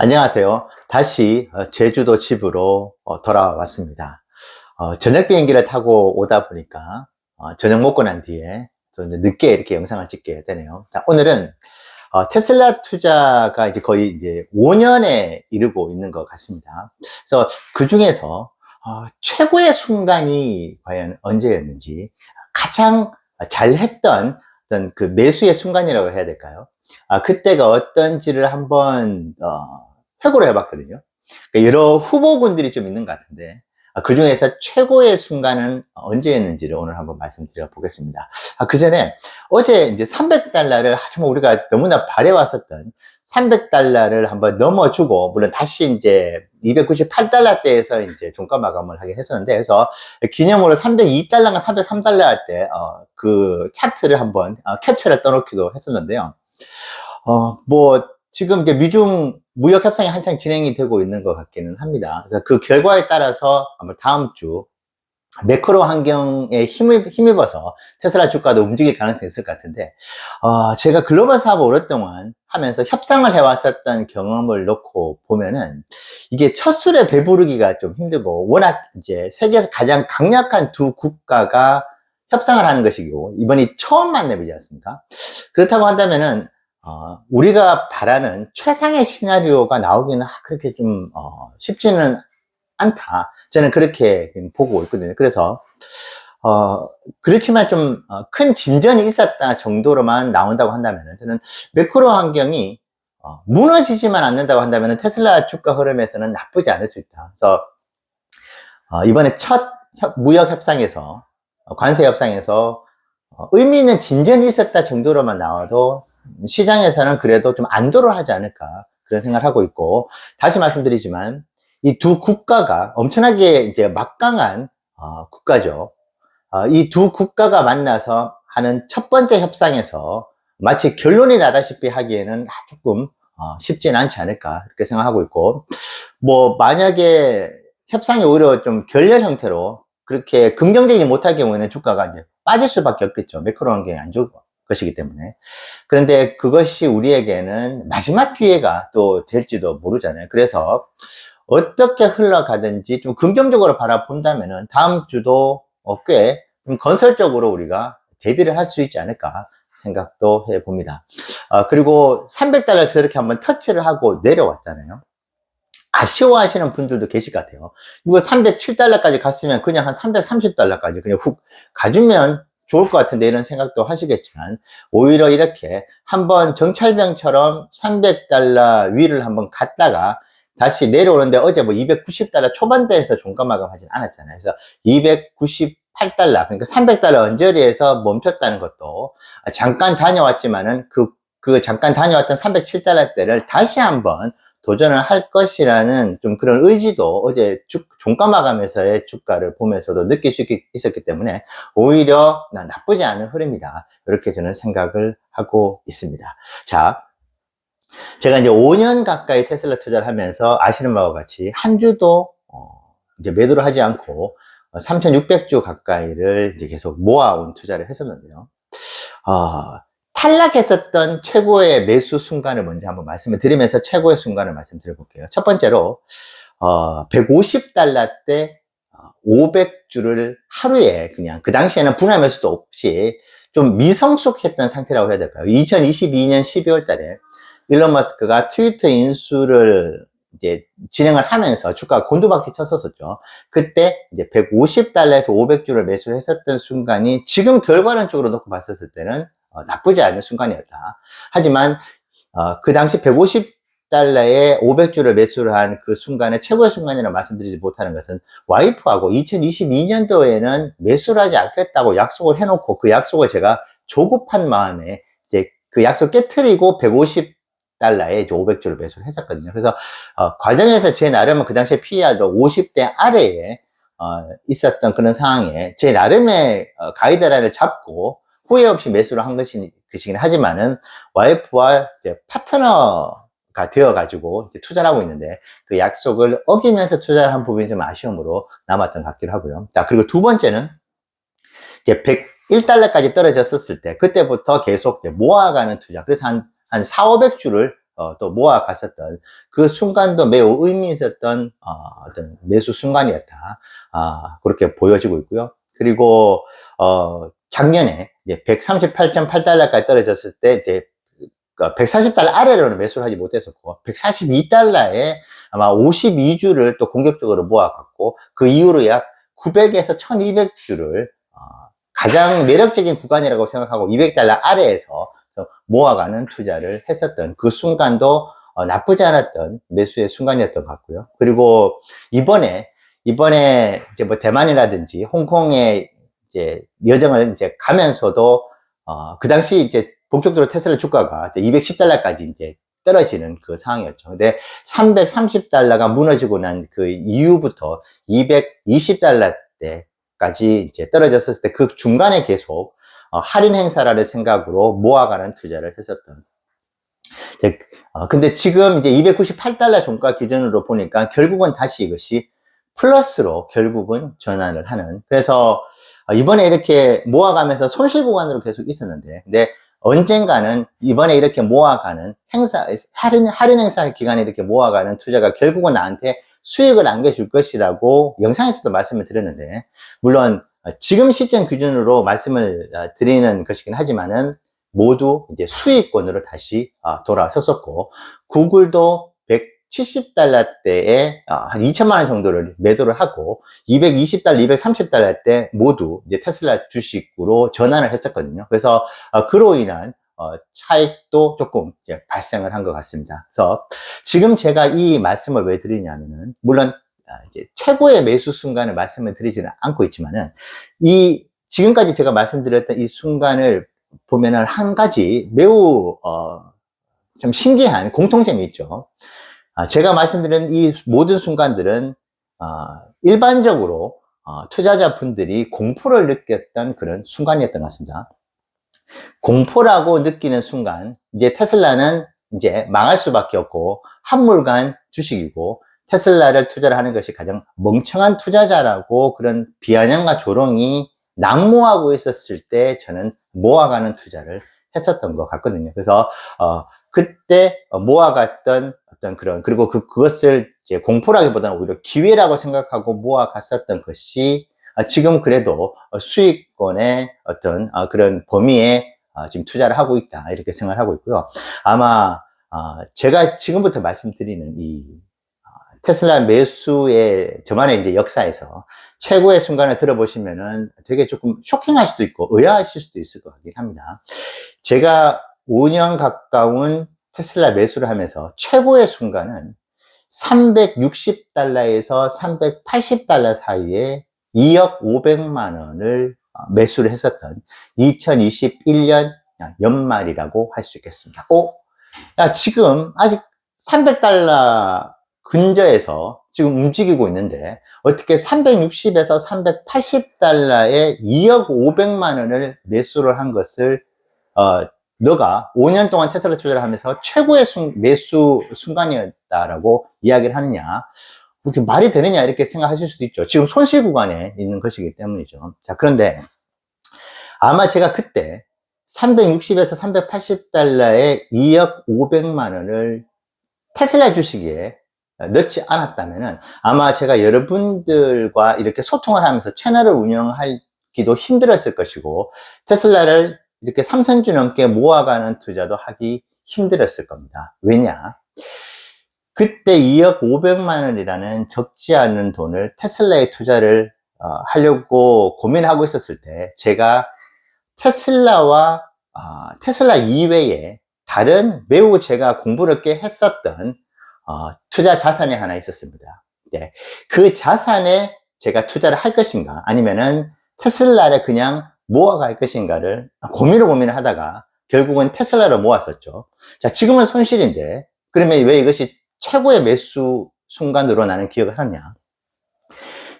안녕하세요. 다시 어, 제주도 집으로 어, 돌아왔습니다. 어, 저녁 비행기를 타고 오다 보니까 어, 저녁 먹고 난 뒤에 늦게 이렇게 영상을 찍게 되네요. 자, 오늘은 어, 테슬라 투자가 이제 거의 이제 5년에 이르고 있는 것 같습니다. 그래서 그 중에서 어, 최고의 순간이 과연 언제였는지 가장 잘했던 어떤 그 매수의 순간이라고 해야 될까요? 아, 그때가 어떤지를 한번, 어, 회고를 해봤거든요. 그러니까 여러 후보군들이 좀 있는 것 같은데, 아, 그 중에서 최고의 순간은 언제였는지를 오늘 한번 말씀드려 보겠습니다. 아, 그 전에 어제 이제 300달러를 정말 우리가 너무나 바래왔었던 300달러를 한번 넘어주고, 물론 다시 이제 298달러 대에서 이제 종가 마감을 하긴 했었는데, 그래서 기념으로 302달러가 303달러 할 때, 어, 그 차트를 한번 어, 캡처를 떠놓기도 했었는데요. 어, 뭐, 지금 이제 미중 무역 협상이 한창 진행이 되고 있는 것 같기는 합니다. 그래서 그 결과에 따라서 아마 다음 주 매크로 환경에 힘을, 힘입어서 테슬라 주가도 움직일 가능성이 있을 것 같은데, 어, 제가 글로벌 사업을 오랫동안 하면서 협상을 해왔었던 경험을 놓고 보면은, 이게 첫 술에 배부르기가 좀 힘들고, 워낙 이제 세계에서 가장 강력한 두 국가가 협상을 하는 것이고, 이번이 처음 만남이지 않습니까? 그렇다고 한다면은, 어, 우리가 바라는 최상의 시나리오가 나오기는 그렇게 좀, 어, 쉽지는 않다. 저는 그렇게 보고 있거든요. 그래서, 어, 그렇지만 좀 큰 진전이 있었다 정도로만 나온다고 한다면, 저는 매크로 환경이 어, 무너지지만 않는다고 한다면 테슬라 주가 흐름에서는 나쁘지 않을 수 있다. 그래서, 어, 이번에 첫 협- 무역 협상에서, 어, 관세 협상에서 어, 의미 있는 진전이 있었다 정도로만 나와도 시장에서는 그래도 좀 안도를 하지 않을까 그런 생각을 하고 있고 다시 말씀드리지만 이 두 국가가 엄청나게 이제 막강한 어, 국가죠. 이두 국가가 만나서 하는 첫 번째 협상에서 마치 결론이 나다시피 하기에는 조금 어, 쉽지는 않지 않을까 그렇게 생각하고 있고 뭐 만약에 협상이 오히려 좀 결렬 형태로 그렇게 긍정적이지 못할 경우에는 주가가 이제 빠질 수밖에 없겠죠. 매크로 환경이 안 좋을 것이기 때문에. 그런데 그것이 우리에게는 마지막 기회가 또 될지도 모르잖아요. 그래서 어떻게 흘러가든지 좀 긍정적으로 바라본다면은 다음 주도 꽤 건설적으로 우리가 대비를 할 수 있지 않을까 생각도 해 봅니다. 아, 그리고 300달러 저렇게 한번 터치를 하고 내려왔잖아요. 아쉬워하시는 분들도 계실 것 같아요. 이거 307달러까지 갔으면 그냥 한 330달러까지 그냥 훅 가주면 좋을 것 같은데 이런 생각도 하시겠지만 오히려 이렇게 한번 정찰병처럼 300달러 위를 한번 갔다가 다시 내려오는데 어제 뭐 290달러 초반대에서 종가 마감 하진 않았잖아요. 그래서 298달러 그러니까 300달러 언저리에서 멈췄다는 것도 잠깐 다녀왔지만은 그, 그 잠깐 다녀왔던 307달러 대를 다시 한번 도전을 할 것이라는 좀 그런 의지도 어제 주, 종가 마감에서의 주가를 보면서도 느낄 수 있, 있었기 때문에 오히려 나쁘지 않은 흐름이다. 이렇게 저는 생각을 하고 있습니다. 자, 제가 이제 5년 가까이 테슬라 투자를 하면서 아시는 바와 같이 한 주도 어, 이제 매도를 하지 않고 3,600주 가까이를 이제 계속 모아온 투자를 했었는데요. 어, 탈락했었던 최고의 매수 순간을 먼저 한번 말씀을 드리면서 최고의 순간을 말씀드려 볼게요. 첫 번째로, 어, 150달러 때 500주를 하루에 그냥 그 당시에는 분할 매수도 없이 좀 미성숙했던 상태라고 해야 될까요? 2022년 12월 달에 일론 머스크가 트위터 인수를 이제 진행을 하면서 주가가 곤두박질 쳤었었죠. 그때 이제 150달러에서 500주를 매수를 했었던 순간이 지금 결과론적으로 놓고 봤었을 때는 어, 나쁘지 않은 순간이었다. 하지만 어, 그 당시 150달러에 500주를 매수를 한 그 순간의 최고의 순간이라고 말씀드리지 못하는 것은 와이프하고 2022년도에는 매수를 하지 않겠다고 약속을 해놓고 그 약속을 제가 조급한 마음에 이제 그 약속 깨트리고 150 달러에 이제 500주를 매수를 했었거든요. 그래서 어, 과정에서 제 나름은 그 당시에 PER도 50대 아래에 어, 있었던 그런 상황에 제 나름의 어, 가이드라인을 잡고 후회 없이 매수를 한 것이, 것이긴 하지만은, 와이프와 파트너가 되어가지고 투자를 하고 있는데, 그 약속을 어기면서 투자를 한 부분이 좀 아쉬움으로 남았던 것 같기도 하고요. 자, 그리고 두 번째는, 이제 101달러까지 떨어졌었을 때, 그때부터 계속 모아가는 투자. 그래서 한, 한 4, 500주를 어, 또 모아갔었던 그 순간도 매우 의미 있었던 어, 어떤 매수 순간이었다. 아, 그렇게 보여지고 있고요. 그리고 어, 작년에 이제 138.8달러까지 떨어졌을 때 이제 140달러 아래로는 매수를 하지 못했었고 142달러에 아마 52주를 또 공격적으로 모아갔고 그 이후로 약 900에서 1200주를 어, 가장 매력적인 구간이라고 생각하고 200달러 아래에서 모아가는 투자를 했었던 그 순간도 어, 나쁘지 않았던 매수의 순간이었던 것 같고요. 그리고 이번에 이번에 이제 뭐 대만이라든지 홍콩에 이제 여정을 이제 가면서도 어, 그 당시 이제 본격적으로 테슬라 주가가 210달러까지 이제 떨어지는 그 상황이었죠. 근데 330달러가 무너지고 난 그 이후부터 220달러 때까지 이제 떨어졌을 때 그 중간에 계속 어, 할인 행사라는 생각으로 모아가는 투자를 했었던. 이제, 어, 근데 지금 이제 298달러 종가 기준으로 보니까 결국은 다시 이것이 플러스로 결국은 전환을 하는. 그래서 어, 이번에 이렇게 모아가면서 손실 구간으로 계속 있었는데, 근데 언젠가는 이번에 이렇게 모아가는 행사, 할인, 할인 행사 기간에 이렇게 모아가는 투자가 결국은 나한테 수익을 안겨줄 것이라고 영상에서도 말씀을 드렸는데, 물론 지금 시점 기준으로 말씀을 어, 드리는 것이긴 하지만은 모두 이제 수익권으로 다시 어, 돌아섰었고, 구글도 170달러대에 어, 한 2천만 원 정도를 매도를 하고 220달러, 230달러 때 모두 이제 테슬라 주식으로 전환을 했었거든요. 그래서 그로 인한 차익도 조금 발생을 한 것 같습니다. 그래서 지금 제가 이 말씀을 왜 드리냐면은 물론 이제 최고의 매수 순간을 말씀을 드리지는 않고 있지만은 이 지금까지 제가 말씀드렸던 이 순간을 보면은 한 가지 매우 어, 좀 신기한 공통점이 있죠. 아, 제가 말씀드린 이 모든 순간들은 어, 일반적으로 어, 투자자분들이 공포를 느꼈던 그런 순간이었던 것 같습니다. 공포라고 느끼는 순간, 이제 테슬라는 이제 망할 수밖에 없고, 한물간 주식이고, 테슬라를 투자를 하는 것이 가장 멍청한 투자자라고 그런 비아냥과 조롱이 난무하고 있었을 때 저는 모아가는 투자를 했었던 것 같거든요. 그래서, 어, 그때 모아갔던 어떤 그런 그리고 그 그것을 이제 공포라기보다는 오히려 기회라고 생각하고 모아갔었던 것이 아, 지금 그래도 수익권의 어떤 아, 그런 범위에 아, 지금 투자를 하고 있다 이렇게 생각을 하고 있고요. 아마 제가 지금부터 말씀드리는 이 테슬라 매수의 저만의 이제 역사에서 최고의 순간을 들어보시면은 되게 조금 쇼킹할 수도 있고 의아하실 수도 있을 것 같긴 합니다. 제가 5년 가까운 테슬라 매수를 하면서 최고의 순간은 360달러에서 380달러 사이에 2억 500만 원을 어, 매수를 했었던 2021년 연말이라고 할 수 있겠습니다. 오, 야, 지금 아직 300달러 근저에서 지금 움직이고 있는데 어떻게 360에서 380달러에 2억 500만 원을 매수를 한 것을 어, 너가 5년 동안 테슬라 투자를 하면서 최고의 순, 매수 순간이었다라고 이야기를 하느냐. 그렇게 말이 되느냐 이렇게 생각하실 수도 있죠. 지금 손실 구간에 있는 것이기 때문이죠. 자, 그런데 아마 제가 그때 360에서 380달러에 2억 500만 원을 테슬라 주식에 넣지 않았다면은 아마 제가 여러분들과 이렇게 소통을 하면서 채널을 운영하기도 힘들었을 것이고 테슬라를 이렇게 3선주 넘게 모아가는 투자도 하기 힘들었을 겁니다. 왜냐? 그때 2억 500만 원이라는 적지 않은 돈을 테슬라에 투자를 어, 하려고 고민하고 있었을 때 제가 테슬라와 어, 테슬라 이외에 다른 매우 제가 공부를 꽤 했었던 어, 투자 자산이 하나 있었습니다. 네. 그 자산에 제가 투자를 할 것인가 아니면은 테슬라를 그냥 모아갈 것인가를 고민을 고민을 하다가 결국은 테슬라를 모았었죠. 자, 지금은 손실인데 그러면 왜 이것이 최고의 매수 순간으로 나는 기억을 하냐?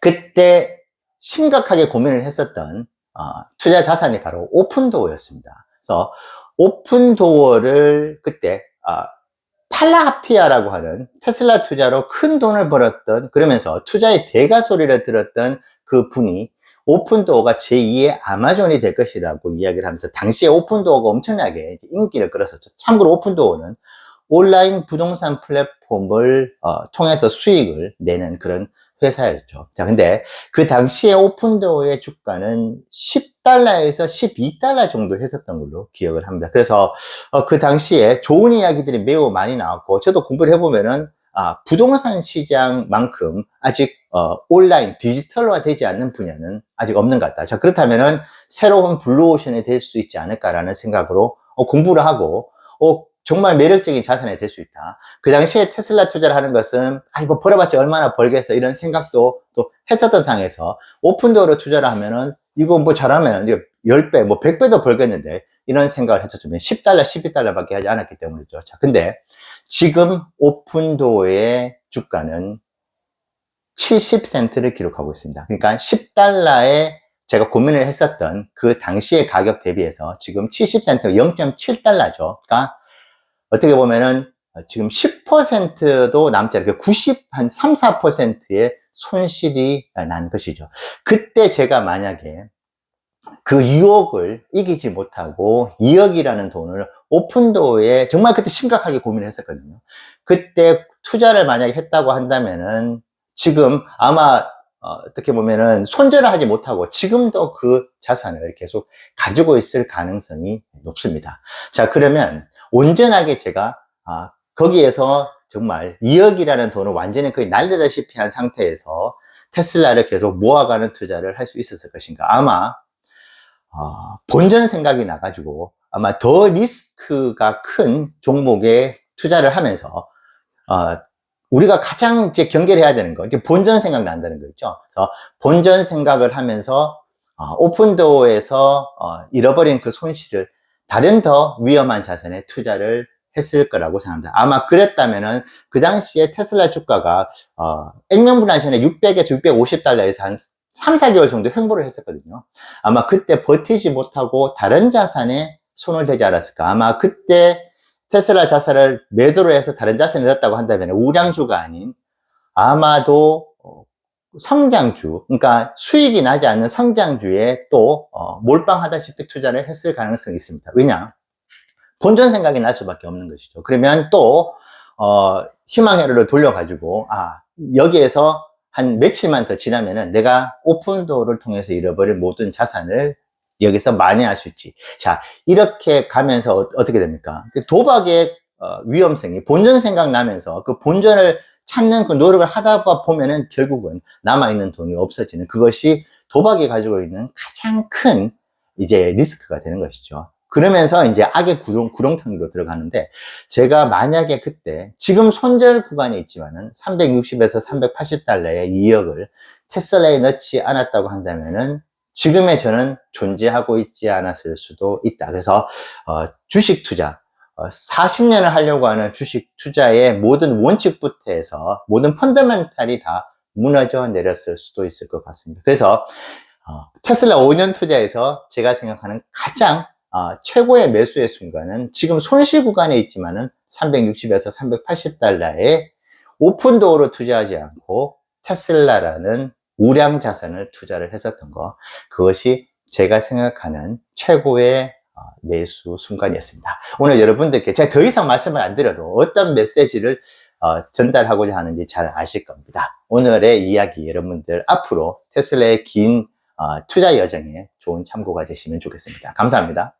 그때 심각하게 고민을 했었던 어, 투자 자산이 바로 오픈도어였습니다. 그래서 오픈도어를 그때 어, 팔라합티아라고 하는 테슬라 투자로 큰 돈을 벌었던 그러면서 투자의 대가 소리를 들었던 그 분이 오픈도어가 제2의 아마존이 될 것이라고 이야기를 하면서 당시에 오픈도어가 엄청나게 인기를 끌었었죠. 참고로 오픈도어는 온라인 부동산 플랫폼을 어, 통해서 수익을 내는 그런 회사였죠. 자, 근데 그 당시에 오픈도어의 주가는 10달러에서 12달러 정도 했었던 걸로 기억을 합니다. 그래서 어, 그 당시에 좋은 이야기들이 매우 많이 나왔고, 저도 공부를 해보면은 아, 부동산 시장만큼 아직 어, 온라인 디지털화 되지 않는 분야는 아직 없는 것 같다. 자, 그렇다면은 새로운 블루오션이 될 수 있지 않을까라는 생각으로 어, 공부를 하고, 어, 정말 매력적인 자산이 될 수 있다. 그 당시에 테슬라 투자를 하는 것은, 아, 이거 벌어봤자 얼마나 벌겠어. 이런 생각도 또 했었던 상에서 오픈도어로 투자를 하면은, 이거 뭐 잘하면 10배, 뭐 100배도 벌겠는데, 이런 생각을 했었죠. 10달러, 12달러 밖에 하지 않았기 때문이죠. 자, 근데 지금 오픈도어의 주가는 70센트를 기록하고 있습니다. 그러니까 10달러에 제가 고민을 했었던 그 당시의 가격 대비해서 지금 70센트가 0.7달러죠. 그러니까 어떻게 보면은 지금 10%도 남지 않게 90, 한 3, 4%의 손실이 난 것이죠. 그때 제가 만약에 그 유혹을 이기지 못하고 2억이라는 돈을 오픈도어에 정말 그때 심각하게 고민을 했었거든요. 그때 투자를 만약에 했다고 한다면은 지금 아마 어, 떻게 보면은 손절을 하지 못하고 지금도 그 자산을 계속 가지고 있을 가능성이 높습니다. 자 그러면 온전하게 제가 아, 거기에서 정말 2억이라는 돈을 완전히 거의 날려다시피 한 상태에서 테슬라를 계속 모아가는 투자를 할 수 있었을 것인가 아마 어, 본전 생각이 나가지고 아마 더 리스크가 큰 종목에 투자를 하면서 어, 우리가 가장 이제 경계를 해야 되는 거, 이제 본전 생각 난다는 거 있죠. 그래서 본전 생각을 하면서 어, 오픈도어에서 어, 잃어버린 그 손실을 다른 더 위험한 자산에 투자를 했을 거라고 생각합니다. 아마 그랬다면은 그 당시에 테슬라 주가가 어, 액면분할 전에 600에서 650달러에서 한 3, 4개월 정도 횡보를 했었거든요. 아마 그때 버티지 못하고 다른 자산에 손을 대지 않았을까. 아마 그때 테슬라 자산을 매도를 해서 다른 자산에 넣었다고 한다면 우량주가 아닌 아마도 어, 성장주, 그러니까 수익이 나지 않는 성장주에 또 어, 몰빵하다시피 투자를 했을 가능성이 있습니다. 왜냐? 본전 생각이 날 수밖에 없는 것이죠. 그러면 또 어, 희망회로를 돌려가지고 아 여기에서 한 며칠만 더 지나면은 내가 오픈도어를 통해서 잃어버린 모든 자산을 여기서 만회할 수 있지. 자, 이렇게 가면서 어, 떻게 됩니까? 그 도박의 어, 위험성이 본전 생각나면서 그 본전을 찾는 그 노력을 하다 보면은 결국은 남아있는 돈이 없어지는 그것이 도박이 가지고 있는 가장 큰 이제 리스크가 되는 것이죠. 그러면서 이제 악의 구렁, 구렁텅이로 들어가는데 제가 만약에 그때 지금 손절 구간에 있지만은 360에서 380달러의 2억을 테슬라에 넣지 않았다고 한다면은 지금의 저는 존재하고 있지 않았을 수도 있다. 그래서 어, 주식 투자, 어, 40년을 하려고 하는 주식 투자의 모든 원칙부터 해서 모든 펀더멘탈이 다 무너져 내렸을 수도 있을 것 같습니다. 그래서 어, 테슬라 5년 투자에서 제가 생각하는 가장 어, 최고의 매수의 순간은 지금 손실 구간에 있지만은 360에서 380달러에 오픈도어로 투자하지 않고 테슬라라는 우량 자산을 투자를 했었던 거 그것이 제가 생각하는 최고의 어, 매수 순간이었습니다. 오늘 여러분들께 제가 더 이상 말씀을 안 드려도 어떤 메시지를 어, 전달하고자 하는지 잘 아실 겁니다. 오늘의 이야기 여러분들 앞으로 테슬라의 긴 어, 투자 여정에 좋은 참고가 되시면 좋겠습니다. 감사합니다.